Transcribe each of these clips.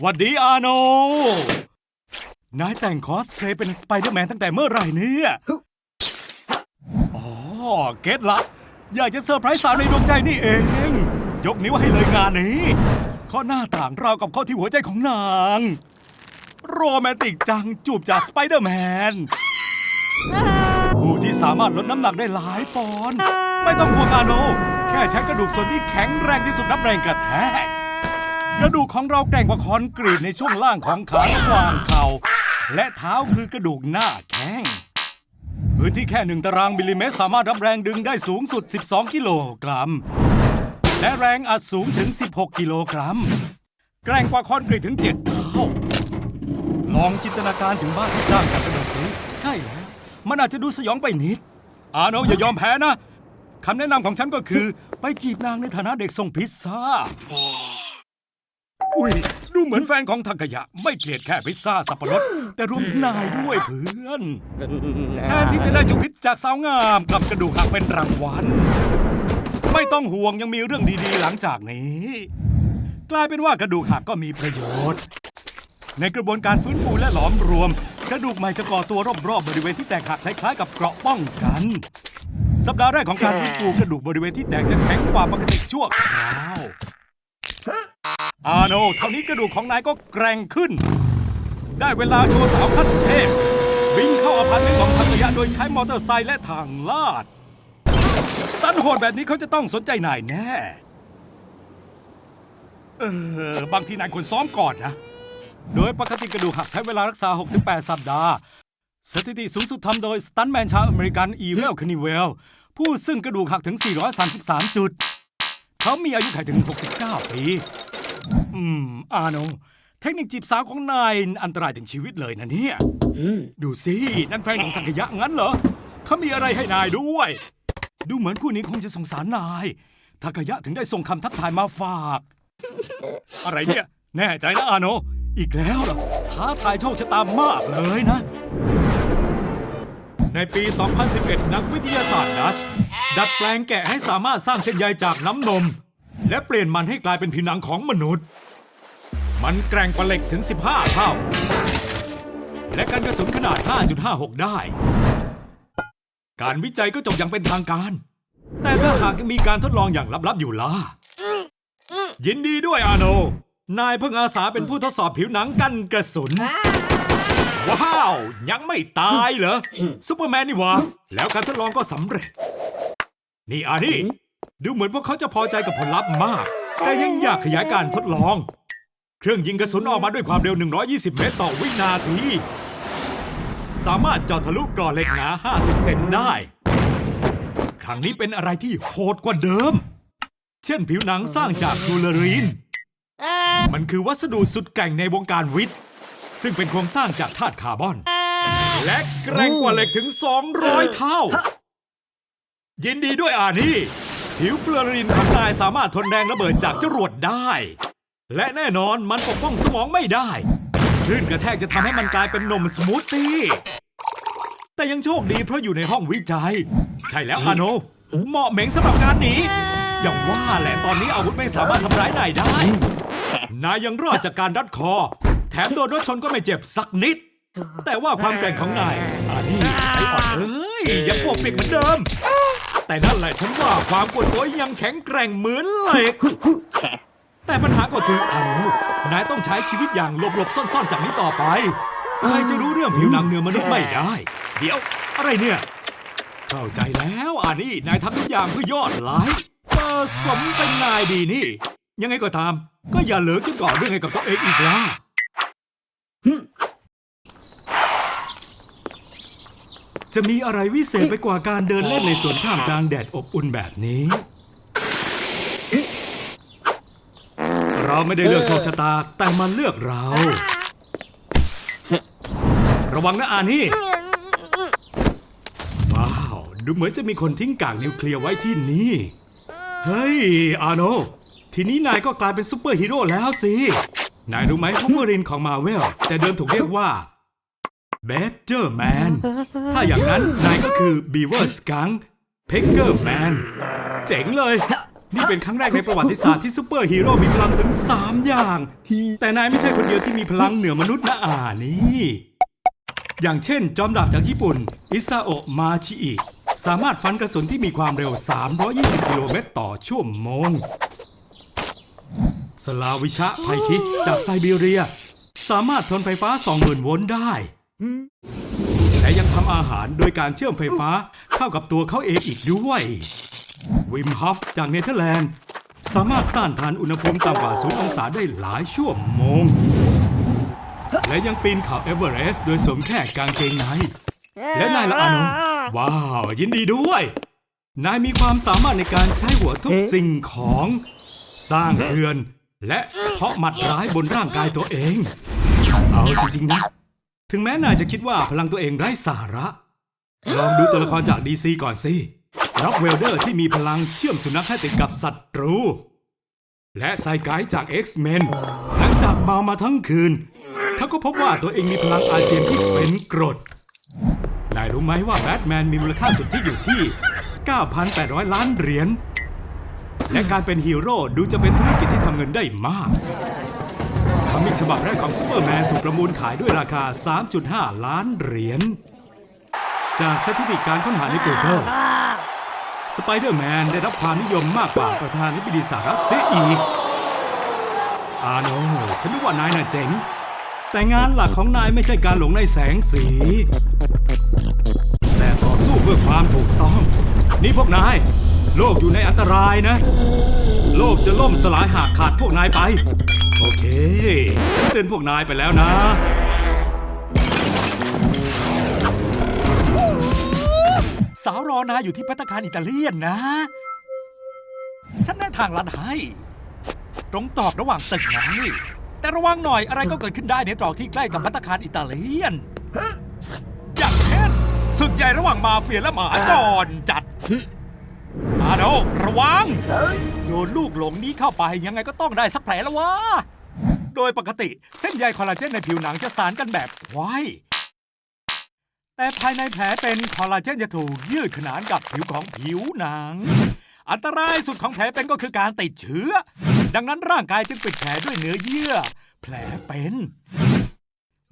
หวัดดีอาโน นายแต่งคอสเพลย์เป็นสไปเดอร์แมนตั้งแต่เมื่อไหร่เนี่ย อ๋อ เก็ตละ อยากจะเซอร์ไพรส์สาวในดวงใจนี่เอง ยกนิ้วให้เลยงานนี้ข้อหน้าต่างราวกับข้อที่หัวใจของนาง โรแมนติกจังจูบจากสไปเดอร์แมน ผู้ที่สามารถลดน้ำหนักได้หลายปอนด์ไม่ต้องห่วงอาโน แค่ใช้กระดูกส่วนที่แข็งแรงที่สุดนับแรงกระแทก กระดูกของเราแกร่งกว่าคอนกรีตในช่วงล่างของขาระหว่างเข่าและเท้าคือกระดูกหน้าแข้งพื้นที่แค่หนึ่งตารางมิลลิเมตร สามารถรับแรงดึงได้สูงสุด 12 กิโลกรัม และแรงอัดสูงถึง 16 กิโลกรัม แกร่งกว่าคอนกรีตถึง 7 เท่า ลองจินตนาการถึงบ้านที่สร้างจากกระดูกสิใช่แล้ว มันอาจจะดูสยองไปนิด อาโนอย่ายอมแพ้นะ คำแนะนำของฉันก็คือ ไปจีบนางในฐานะเด็กส่งพิซซ่า อุ้ย ดูเหมือนแฟนของทักกะยะ ไม่เกลียดแค่พิซซ่าสับปะรด แต่รวมถึงนายด้วยเพื่อนแทนที่จะได้จุกพิษจากสาวงามกลับกระดูกหักเป็นรางวัล ไม่ต้องห่วงยังมีเรื่องดีๆหลังจากนี้ กลายเป็นว่ากระดูกหักก็มีประโยชน์ ในกระบวนการฟื้นฟูและหลอมรวม กระดูกใหม่จะก่อตัวรอบๆบริเวณที่แตกหักคล้ายๆกับเกราะป้องกัน สัปดาห์แรกของการฟื้นฟูกระดูกบริเวณที่แตกจะแข็งกว่าปกติชั่วคราว อาโนเท่านี้กระดูกของนายก็แกร่งขึ้น ได้เวลาโชว์สาวขั้นเทพบินเข้าอพาร์ตเมนต์ของทักยะโดยใช้มอเตอร์ไซค์และทางลาด สตันโหดแบบนี้เขาจะต้องสนใจนายแน่ เออ บางทีนายควรซ้อมก่อนนะ โดยปกติกระดูกหักใช้เวลารักษา 6-8 สัปดาห์ สถิติสูงสุดทำโดยสตันแมนชาวอเมริกันอีเวลคานิเวล ผู้ซึ่งกระดูกหักถึง 433 จุด เขามีอายุขัยถึง 69 ปี อืม อาโนเทคนิคจีบสาวของนายอันตรายถึงชีวิตเลยนะเนี่ยดูสิ นั่นแฟนของทักยะงั้นเหรอ เขามีอะไรให้นายด้วย ดูเหมือนคู่นี้คงจะสงสารนายทักยะถึงได้ส่งคำทักทายมาฝาก อะไรเนี่ย แน่ใจนะอาโน อีกแล้วเหรอ ท้าทายโชคชะตามากเลยนะ ในปี 2011 นักวิทยาศาสตร์ดัช ดัดแปลงแกะให้สามารถสร้างเส้นใยจากน้ำนม และเปลี่ยนมันให้กลายเป็นผิวหนังของมนุษย์ มันแกร่งกว่าเหล็กถึง 15 เท่า และกันกระสุนขนาด 5.56 ได้ การวิจัยก็จบอย่างเป็นทางการ แต่ถ้าหากมีการทดลองอย่างลับๆอยู่ล่ะ ยินดีด้วยอาโน นายเพิ่งอาสาเป็นผู้ทดสอบผิวหนังกันกระสุน ว้าว ยังไม่ตายเหรอซูเปอร์แมนนี่หวะแล้วการทดลองก็สำเร็จ นี่อานี่ ดูเหมือนพวกเขาจะพอใจกับผลลัพธ์มาก แต่ยังอยากขยายการทดลอง เครื่องยิงกระสุนออกมาด้วยความเร็ว 120 เมตรต่อวินาที สามารถเจาะทะลุกรอเหล็กหนา 50 เซนได้ ครั้งนี้เป็นอะไรที่โหดกว่าเดิม เช่นผิวหนังสร้างจากฟลูออรีน มันคือวัสดุสุดแกร่งในวงการวิทย์ ซึ่งเป็นโครงสร้างจากธาตุคาร์บอน และแกร่งกว่าเหล็กถึง 200 เท่า ยินดีด้วยอานี่ ผิวฟลูออรีนของนายสามารถทนแรงระเบิดจากจรวดได้ และแน่นอนมันปกป้องสมองไม่ได้คลื่นกระแทกจะทำให้มันกลายเป็นนมสมูทตี้แต่ยังโชคดีเพราะอยู่ในห้องวิจัย ใช่แล้วอาโนเหมาะเหม็งสำหรับการหนีอย่างว่าแหละตอนนี้อาวุธไม่สามารถทำร้ายนายได้ นายยังรอดจากการรัดคอ แถมโดนรถชนก็ไม่เจ็บสักนิด แต่ว่าความแกร่งของนายอันนี้ไออ่อนเอ้ยยังปกปิดเหมือนเดิม แต่นั่นแหละฉันว่าความกวนตัวยังแข็งแกร่งเหมือนเหล็ก แต่ปัญหาก็คืออานุนายต้องใช้ชีวิตอย่างหลบๆซ่อนๆจากนี้ต่อไปใครจะรู้เรื่องผิวหนังเนื้อมนุษย์ไม่ได้ เดี๋ยว อะไรเนี่ย เข้าใจแล้วอานี่นายทำทุกอย่างเพื่อยอดไลค์เออสมเป็นนายดีนี่ ยังไงก็ตาม ก็อย่าเหลิงจนก่อเรื่องให้กับตัวเองอีกล่ะ จะมีอะไรวิเศษไปกว่าการเดินเล่นในสวนท่ามกลางแดดอบอุ่นแบบนี้ เราไม่ได้เลือกโชคชะตา แต่มันเลือกเรา ระวังนะอานี่ ว้าว ดูเหมือนจะมีคนทิ้งกากนิวเคลียร์ไว้ที่นี่ เฮ้ย อาโน ทีนี้นายก็กลายเป็นซูเปอร์ฮีโร่แล้วสิ นายรู้ไหมฮูเมอรินของมาเวล แต่เดิมถูกเรียกว่า เบเจอร์แมน ถ้าอย่างนั้น นายก็คือบีเวอร์สกังเพกเกอร์แมน เจ๋งเลย นี่เป็นครั้งแรกในประวัติศาสตร์ที่ซูเปอร์ฮีโร่มีพลังถึง 3 อย่าง แต่นายไม่ใช่คนเดียวที่มีพลังเหนือมนุษย์นะอ่านี่ อย่างเช่น จอมดาบจากญี่ปุ่น อิซาโอะมาชิอิ สามารถฟันกระสุนที่มีความเร็ว 320 กิโลเมตรต่อชั่วโมง สลาวิชะไพคิสจากไซบีเรีย สามารถทนไฟฟ้า 20,000 โวลต์ได้ และยังทำอาหารโดยการเชื่อมไฟฟ้าเข้ากับตัวเขาเองอีกด้วย วิมฮัฟจากเนเธอร์แลนด์ สามารถต้านทานอุณหภูมิต่ำกว่า0องศาได้หลายชั่วโมง และยังปีนเขาเอเวอเรสต์โดยสวมแค่กางเกงในและนายละอานนท์ว้าว ยินดีด้วย นายมีความสามารถในการใช้หัวทุบสิ่งของ สร้างเรือน และเพาะหมัดร้ายบนร่างกายตัวเอง เอาจริงๆนะ ถึงแม้นายจะคิดว่าพลังตัวเองไร้สาระ ลองดูตัวละครจากดีซีก่อนสิร็อกเวลเดอร์ที่มีพลังเชื่อมสุนัขให้ติดกับศัตรู และไซไกจาก X-Men หลังจากเมามาทั้งคืน เขาก็พบว่าตัวเองมีพลังอาเจียนที่เป็นกรด นายรู้ไหมว่าแบทแมนมีมูลค่าสุทธิอยู่ที่ 9,800 ล้านเหรียญ และการเป็นฮีโร่ดูจะเป็นธุรกิจที่ทำเงินได้มาก คอมิกฉบับแรกของซูเปอร์แมนถูกประมูลขายด้วยราคา 3.5 ล้านเหรียญ จากสถิติการค้นหาใน Google สไปเดอร์แมนได้รับความนิยมมากกว่าประธานาธิบดีสหรัฐเสียอีก อาโนฉันรู้ว่านายน่ะเจ๋ง แต่งานหลักของนายไม่ใช่การหลงในแสงสี แต่ต่อสู้เพื่อความถูกต้อง นี่พวกนาย โลกอยู่ในอันตรายนะ โลกจะล่มสลายหากขาดพวกนายไป โอเค ฉันเตือนพวกนายไปแล้วนะ สาวรอนายอยู่ที่พัตตาคารอิตาเลียนนะ ฉันแนะทางลัดให้ ตรงตอบระหว่างตึกไงแต่ระวังหน่อยอะไรก็เกิดขึ้นได้ในตรอกที่ใกล้กับพัตตาคารอิตาเลียน อย่างเช่นศึกใหญ่ระหว่างมาเฟียและหมาจรจัด อาโดระวัง โดนลูกหลงนี้เข้าไปยังไงก็ต้องได้สักแผลแล้ววะ โดยปกติเส้นใยคอลลาเจนในผิวหนังจะสานกันแบบไขว้แต่ภายในแผลเป็นคอลลาเจนจะถูกยืดขนานกับผิวของผิวหนัง อันตรายสุดของแผลเป็นก็คือการติดเชื้อ ดังนั้นร่างกายจึงปิดแผลด้วยเนื้อเยื่อ แผลเป็น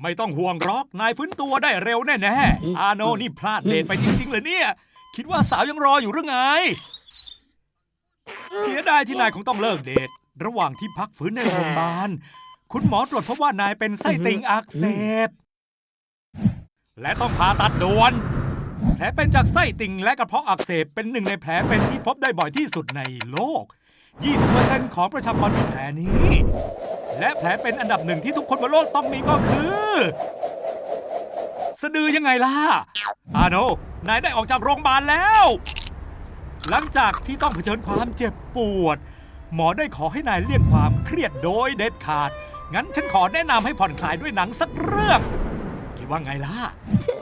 ไม่ต้องห่วงหรอกนายฟื้นตัวได้เร็วแน่ๆอาโนนี่พลาดเดทไปจริง ๆ เลยเนี่ย คิดว่าสาวยังรออยู่หรือไง เสียดายที่นายคงต้องเลิกเดท ระหว่างที่พักฟื้นในโรงพยาบาล คุณหมอตรวจพบว่านายเป็นไส้ติ่งอักเสบ และต้องผ่าตัดด่วน แผลเป็นจากไส้ติ่งและกระเพาะอักเสบเป็นหนึ่งในแผลเป็นที่พบได้บ่อยที่สุดในโลก 20%ของประชากรมีแผลนี้ และแผลเป็นอันดับหนึ่งที่ทุกคนบนโลกต้องมีก็คือ สะดือยังไงล่ะ อาโน นายได้ออกจากโรงพยาบาลแล้ว หลังจากที่ต้องเผชิญความเจ็บปวด หมอได้ขอให้นายเลี่ยงความเครียดโดยเด็ดขาด งั้นฉันขอแนะนำให้ผ่อนคลายด้วยหนังสักเรื่อง คิดว่าไงล่ะ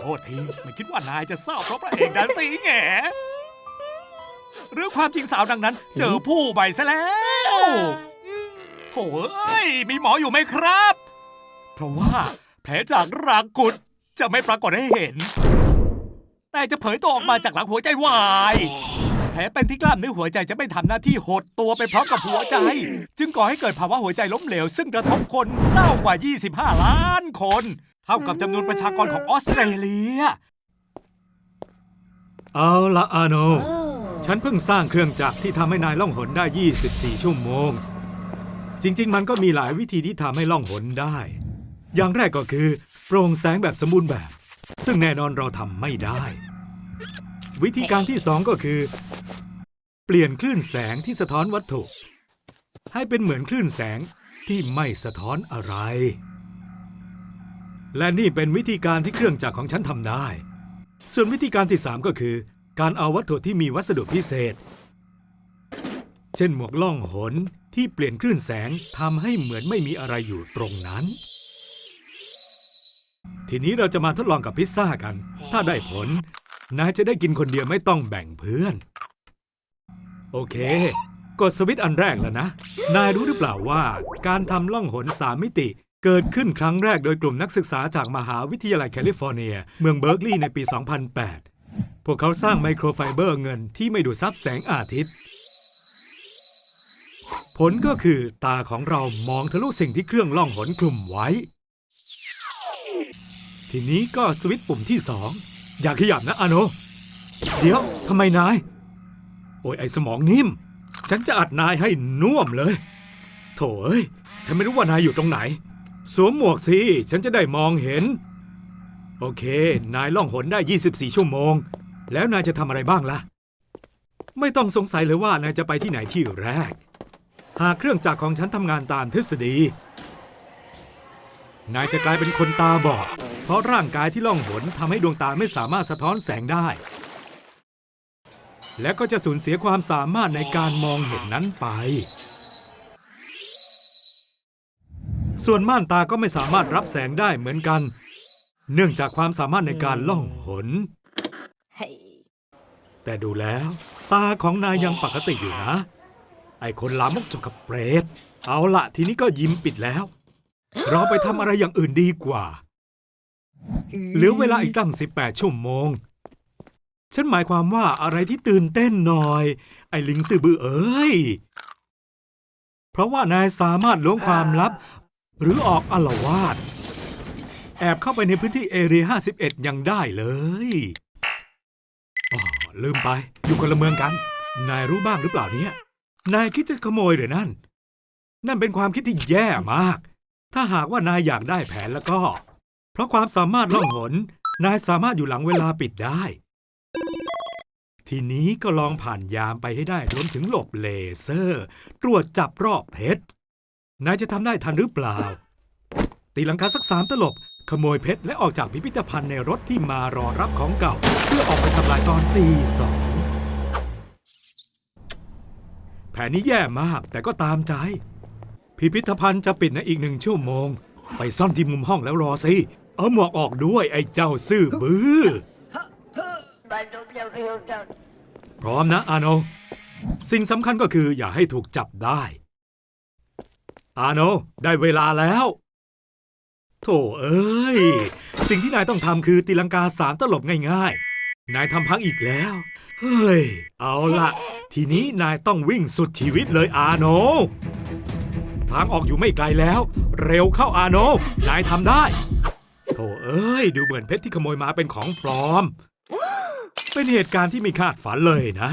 โทษทีไม่คิดว่านายจะเศร้าเพราะพระเอกดันสีแง่หรือความจริงสาวดังนั้น เจอผู้ใบซะแล้วโถ่เอ้ยมีหมออยู่ไหมครับ เพราะว่าแผลจากรางกุดจะไม่ปรากฏให้เห็น แต่จะเผยตัวออกมาจากหลังหัวใจวายแผลเป็นที่กล้ามเนื้อหัวใจจะไม่ทำหน้าที่หดตัวไปพร้อมกับหัวใจ จึงก่อให้เกิดภาวะหัวใจล้มเหลว ซึ่งกระทบคนเศร้ากว่า 25 ล้านคน เท่ากับจำนวนประชากรของออสเตรเลีย เอาละอาโน ฉันเพิ่งสร้างเครื่องจักรที่ทำให้นายล่องหนได้ 24 ชั่วโมง จริง ๆ มันก็มีหลายวิธีที่ทำให้ล่องหนได้ อย่างแรกก็คือ โปร่งแสงแบบสมบูรณ์แบบ ซึ่งแน่นอนเราทำไม่ได้ วิธีการที่สองก็คือ เปลี่ยนคลื่นแสงที่สะท้อนวัตถุ ให้เป็นเหมือนคลื่นแสงที่ไม่สะท้อนอะไร และนี่เป็นวิธีการที่เครื่องจักรของฉันทำได้ ส่วนวิธีการที่3ก็คือ การเอาวัตถุที่มีวัสดุพิเศษ เช่นหมวกล่องหนที่เปลี่ยนคลื่นแสงทำให้เหมือนไม่มีอะไรอยู่ตรงนั้น ทีนี้เราจะมาทดลองกับพิซซ่ากัน ถ้าได้ผล นายจะได้กินคนเดียวไม่ต้องแบ่งเพื่อน โอเค กดสวิตช์อันแรกแล้วนะ นายรู้หรือเปล่าว่าการทำล่องหนสามมิติ เกิดขึ้นครั้งแรกโดยกลุ่มนักศึกษาจากมหาวิทยาลัยแคลิฟอร์เนีย เมืองเบิร์กลีย์ในปี 2008 พวกเขาสร้างไมโครไฟเบอร์เงินที่ไม่ดูดซับแสงอาทิตย์ ผลก็คือตาของเรามองทะลุสิ่งที่เครื่องล่องหนคลุมไว้ ทีนี้ก็สวิตช์ปุ่มที่สองอย่าขยับนะอาโน เดี๋ยวทำไมนาย โอ้ยไอสมองนิ่ม ฉันจะอัดนายให้น่วมเลย โถเอ้ย ฉันไม่รู้ว่านายอยู่ตรงไหน สวมหมวกสิ ฉันจะได้มองเห็น โอเค นายล่องหนได้ 24 ชั่วโมง แล้วนายจะทำอะไรบ้างล่ะ ไม่ต้องสงสัยเลยว่านายจะไปที่ไหนที่แรก หากเครื่องจักรของฉันทำงานตามทฤษฎี นายจะกลายเป็นคนตาบอด เพราะร่างกายที่ล่องหนทำให้ดวงตาไม่สามารถสะท้อนแสงได้ และก็จะสูญเสียความสามารถในการมองเห็นนั้นไป ส่วนม่านตาก็ไม่สามารถรับแสงได้เหมือนกัน เนื่องจากความสามารถในการล่องหน Hey. แต่ดูแล้ว ตาของนายยังปกติอยู่นะ ไอคนลามกจกกับเปรต เอาละทีนี้ก็ยิ้มปิดแล้ว เราไปทำอะไรอย่างอื่นดีกว่า เหลือเวลาอีกตั้ง 18 ชั่วโมง ฉันหมายความว่าอะไรที่ตื่นเต้นหน่อย ไอ้ลิงซื่อบือเอ้ย เพราะว่านายสามารถล้วงความลับ หรือออกอลวาด แอบเข้าไปในพื้นที่เอเรีย51 ยังได้เลยอ๋อลืมไป อยู่คนละเมืองกัน นายรู้บ้างหรือเปล่าเนี่ย นายคิดจะขโมยเหรือนั่น นั่นเป็นความคิดที่แย่มาก ถ้าหากว่านายอยากได้แผนแล้วก็ เพราะความสามารถล่องหน นายสามารถอยู่หลังเวลาปิดได้ ทีนี้ก็ลองผ่านยามไปให้ได้รวมถึงหลบเลเซอร์ ตรวจจับรอบเพชร นายจะทำได้ทันหรือเปล่า ตีลังกาสักสามตลบ ขโมยเพชรและออกจากพิพิธภัณฑ์ในรถที่มารอรับของเก่า เพื่อออกไปทำลายตอนตีสองแผนนี้แย่มากแต่ก็ตามใจ พิพิธภัณฑ์จะปิดในอีกหนึ่งชั่วโมง ไปซ่อนที่มุมห้องแล้วรอสิ เอาหมวกออกด้วยไอ้เจ้าซื่อบือพร้อมนะอาโน สิ่งสำคัญก็คืออย่าให้ถูกจับได้ อาโน ได้เวลาแล้ว โถเอ้ย สิ่งที่นายต้องทำคือตีลังกาสามตลบง่ายๆ นายทำพังอีกแล้ว เฮ้ย เอาละทีนี้นายต้องวิ่งสุดชีวิตเลยอาโน ทางออกอยู่ไม่ไกลแล้ว เร็วเข้าอาโนนายทำได้โถเอ้ย ดูเหมือนเพชรที่ขโมยมาเป็นของปลอม เป็นเหตุการณ์ที่ไม่คาดฝันเลยนะ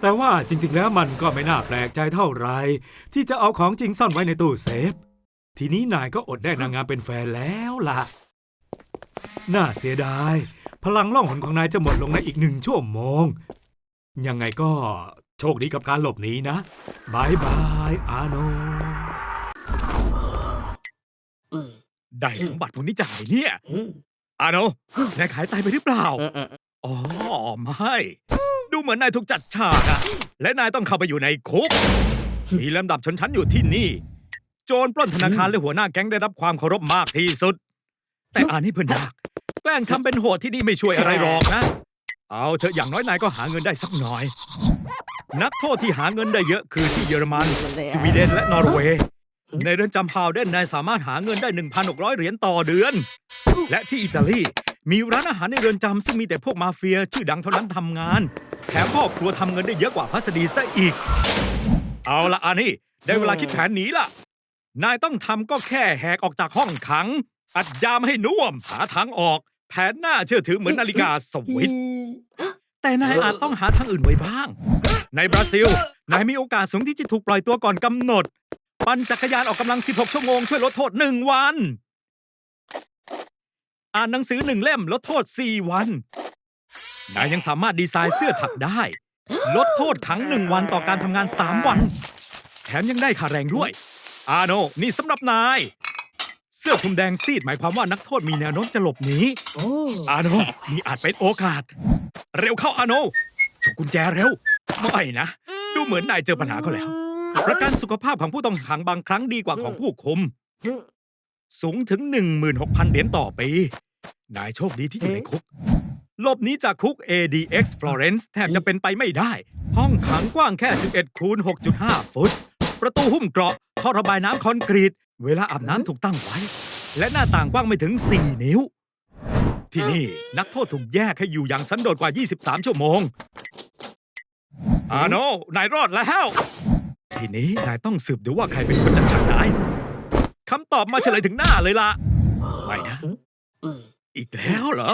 แต่ว่าจริง ๆ แล้วมันก็ไม่น่าแปลกใจเท่าไหรที่จะเอาของจริงซ่อนไว้ในตู้เซฟ ทีนี้นายก็อดได้นางงามเป็นแฟนแล้วล่ะ น่าเสียดาย พลังล่องหนของนายจะหมดลงในอีกหนึ่งชั่วโมง ยังไงก็ โชคดีกับการหลบหนีนะบายบายอาโนได้สมบัติพวกนี้จากไหนเนี่ยอาโนนายขายไตไปหรือเปล่าอ๋อ ไม่ ดูเหมือนนายถูกจัดฉากอะและนายต้องเข้าไปอยู่ในคุก มีลำดับชนชั้นอยู่ที่นี่ โจรปล้นธนาคารและหัวหน้าแก๊งได้รับความเคารพมากที่สุด แต่อันนี้เพื่อนยากแกล้งทำเป็นโหดที่นี่ไม่ช่วยอะไรหรอกนะ เอาเถอะอย่างน้อยนายก็หาเงินได้สักหน่อย นักโทษที่หาเงินได้เยอะคือที่เยอรมัน สวีเดนและนอร์เวย์ ในเรือนจำพาวเดนนายสามารถหาเงินได้ 1,600 เหรียญต่อเดือน และที่อิตาลี มีร้านอาหารในเรือนจำซึ่งมีแต่พวกมาเฟียชื่อดังเท่านั้นทำงาน แถมครอบครัวทำเงินได้เยอะกว่าพัสดีซะอีก เอาละอันนี้ได้เวลาคิดแผนหนีละนายต้องทำก็แค่แหกออกจากห้องขัง อัดยามให้น่วม หาทางออก แผนหน้าเชื่อถือเหมือนนาฬิกาสวิตช์แต่นายอาจต้องหาทางอื่นไว้บ้าง ในบราซิล นายมีโอกาสสูงที่จะถูกปล่อยตัวก่อนกำหนด ปั่นจักรยานออกกำลัง 16 ชั่วโมง ช่วยลดโทษ 1 วัน อ่านหนังสือหนึ่งเล่มลดโทษ 4 วัน นายยังสามารถดีไซน์เสื้อถักได้ ลดโทษขังหนึ่งวันต่อการทำงาน 3 วัน แถมยังได้ค่าแรงด้วย อาโนนี่สำหรับนาย เสื้อคลุมแดงซีดหมายความว่านักโทษมีแนวโน้มจะหลบหนี Oh. อาโนนี่อาจเป็นโอกาส เร็วเข้าอาโนฉกกุญแจเร็ว ไม่นะ ดูเหมือนนายเจอปัญหาเขาแล้ว ประกันสุขภาพของผู้ต้องขังบางครั้งดีกว่าของผู้คุม สูงถึง 16,000 เหรียญต่อปี นายโชคดีที่อยู่ในคุกหลบหนีจากคุก ADX Florence แทบจะเป็นไปไม่ได้ ห้องขังกว้างแค่ 11คูณ6.5 ฟุต ประตูหุ้มเกราะท่อระบายน้ำคอนกรีต เวลาอาบน้ำถูกตั้งไว้ และหน้าต่างกว้างไม่ถึง 4 นิ้ว ที่นี่นักโทษถูกแยกให้อยู่อย่างสันโดษกว่า 23 ชั่วโมง อาโนนายรอดแล้ว ทีนี้นายต้องสืบดูว่าใครเป็นคนจัดฉากนายคำตอบมาเฉลยถึงหน้าเลยล่ะ ไม่นะ อีกแล้วเหรอ